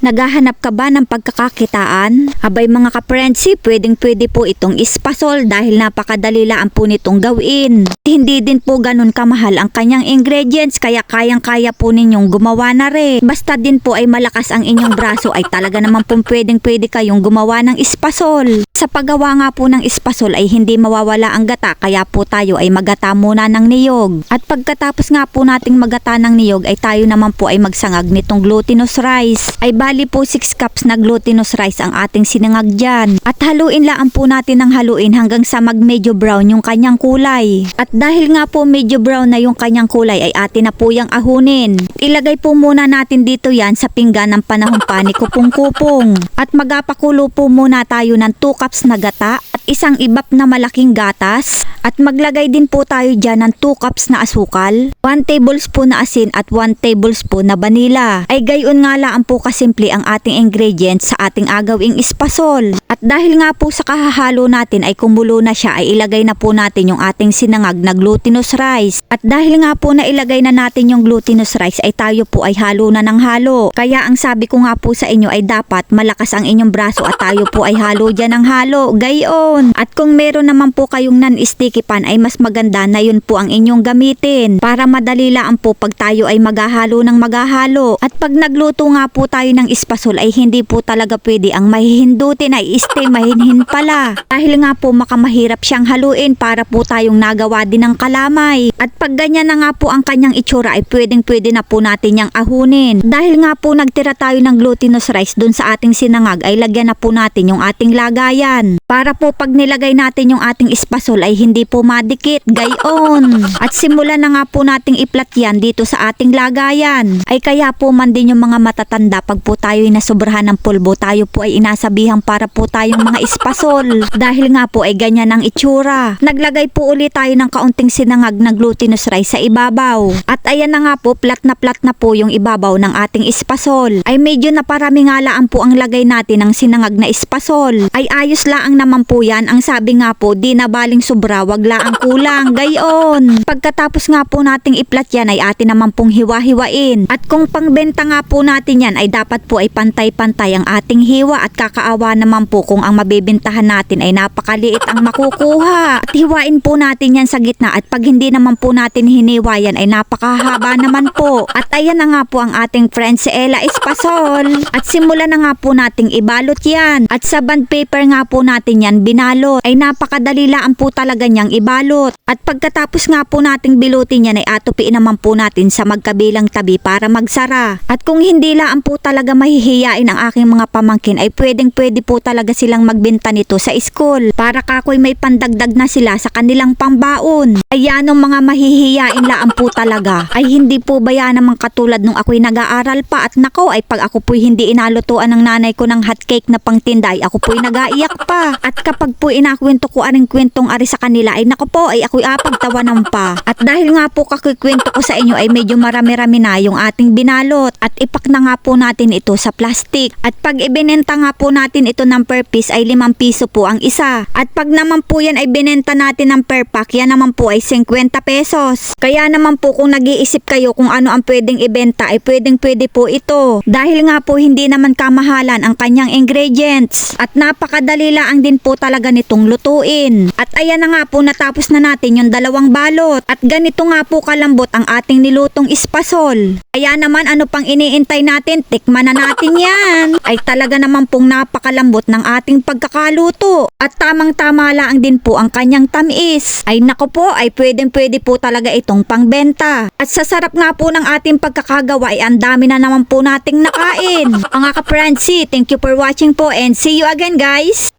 Naghahanap ka ba ng pagkakakitaan? Abay mga ka-friendship, pwedeng pwede po itong ispasol dahil napakadali lang po nitong gawin. Hindi din po ganun kamahal ang kanyang ingredients kaya kayang-kaya po ninyong gumawa na rin. Basta din po ay malakas ang inyong braso ay talaga naman po pwedeng pwede kayong gumawa ng ispasol. Sa paggawa nga po ng ispasol ay hindi mawawala ang gata kaya po tayo ay magata muna ng niyog. At pagkatapos nga po nating magata ng niyog ay tayo naman po ay magsangag nitong glutinous rice. Ay bali po 6 cups na glutinous rice ang ating sinangag dyan. At haluin lang po natin ng haluin hanggang sa mag medyo brown yung kanyang kulay. At dahil nga po medyo brown na yung kanyang kulay ay atin na po yung ahunin. Ilagay po muna natin dito yan sa pinggan ng panahon pa ni kupong-kupong. At magapakulo po muna tayo ng 2 cups na gata? at isang ibap na malaking gatas. At maglagay din po tayo dyan ng 2 cups na asukal, 1 tablespoon na asin at 1 tablespoon na vanilla. Ay gayon nga lang po kasimple ang ating ingredients sa ating agawing ispasol. At dahil nga po sa kahahalo natin ay kumulo na siya ay ilagay na po natin yung ating sinangag na glutinous rice. At dahil nga po na ilagay na natin yung glutinous rice ay tayo po ay halo na ng halo. Kaya ang sabi ko nga po sa inyo ay dapat malakas ang inyong braso at tayo po ay halo dyan ng halo. Gayon. At kung meron naman po kayong non-sticky pan ay mas maganda na yun po ang inyong gamitin para madali lang po pag tayo ay maghahalo ng maghahalo. At pag nagluto nga po tayo ng ispasol ay hindi po talaga pwede ang mahihindutin ay stay mahinhin pala. Dahil nga po makamahirap siyang haluin para po tayong nagawa din ng kalamay. At pag ganyan na nga po ang kanyang itsura ay pwedeng pwede na po natin yang ahunin. Dahil nga po nagtira tayo ng glutinous rice dun sa ating sinangag ay lagyan na po natin yung ating lagayan. Para po pag nilagay natin yung ating ispasol ay hindi po madikit, gayon. At simulan na nga po nating iplat yan dito sa ating lagayan. Ay kaya po man din yung mga matatanda pag po tayo ay nasobrahan ng pulbo, tayo po ay inasabihan para po tayong mga ispasol. Dahil nga po ay ganyan ang itsura. Naglagay po ulit tayo ng kaunting sinangag na glutinous rice sa ibabaw. At ayan na nga po, plat na plat na po yung ibabaw ng ating ispasol. Ay medyo naparami nga laan po ang lagay natin ng sinangag na ispasol. Ay ayos laang naman po yan. Ang sabi nga po, di na baling sobra, wag laang kulang. Gayon. Pagkatapos nga po nating iplat yan ay atin naman pong hiwa-hiwain. At kung pangbenta nga po natin yan ay dapat po ay pantay-pantay ang ating hiwa at kakaawa naman po kung ang mabibentahan natin ay napakaliit ang makukuha. At hiwain po natin yan sa gitna at pag hindi naman po natin hiniwa yan ay napakahaba naman po. At ayan na nga po ang ating friend si Ella Espasol. At simulan na nga po nating ibalot yan. At sa band paper nga po natin yan binalot. Ay napakadali lang po talaga niyang ibalot. At pagkatapos nga po nating bilutin yan ay atupiin naman po natin sa magkabilang tabi para magsara. At kung hindi lang po talaga mahihiyain ang aking mga pamangkin ay pwedeng pwede po talaga silang magbenta nito sa school. Para kakoy may pandagdag na sila sa kanilang pambaon. Ayan ang mga mahihiyain lang po talaga. Ay hindi po ba naman katulad nung ako'y nag-aaral pa at nako ay pag ako po'y hindi inalutuan ng nanay ko ng hotcake na pangtinda ay ako po'y nag-aiyak pa. At kapag po inakwento ko aring kwentong ari sa kanila ay nako po ay ako'y apagtawanan pa. At dahil nga po kakikwento ko sa inyo ay medyo marami-rami na yung ating binalot at ipak na nga po natin ito sa plastic. At pag ibinenta nga po natin ito ng per piece ay 5 piso po ang isa. At pag naman po yan ay binenta natin ng per pack, yan naman po ay 50 pesos. Kaya naman po kung nag-iisip kayo kung ano ang pwedeng ibenta ay pwedeng pwede po ito. Dahil nga po hindi naman kamahalan ang kanyang ingredients. At napakadali lang din po talaga nitong lutuin. At ayan na nga po natapos na natin yung dalawang balot. At ganito nga po kalambot ang ating nilutong ispasol. Kaya naman ano pang iniintay natin, tikman na natin yan. Ay talaga naman pong napakalambot ng ating pagkakaluto. At tamang-tama lang din po ang kanyang tamis. Ay nako po, ay pwedeng pwede po talaga itong pangbenta. At sa sarap nga po ng ating pagkakagawa ay ang dami na naman po nating nakain. Mga ka-Francie, thank you for watching po and see you again guys!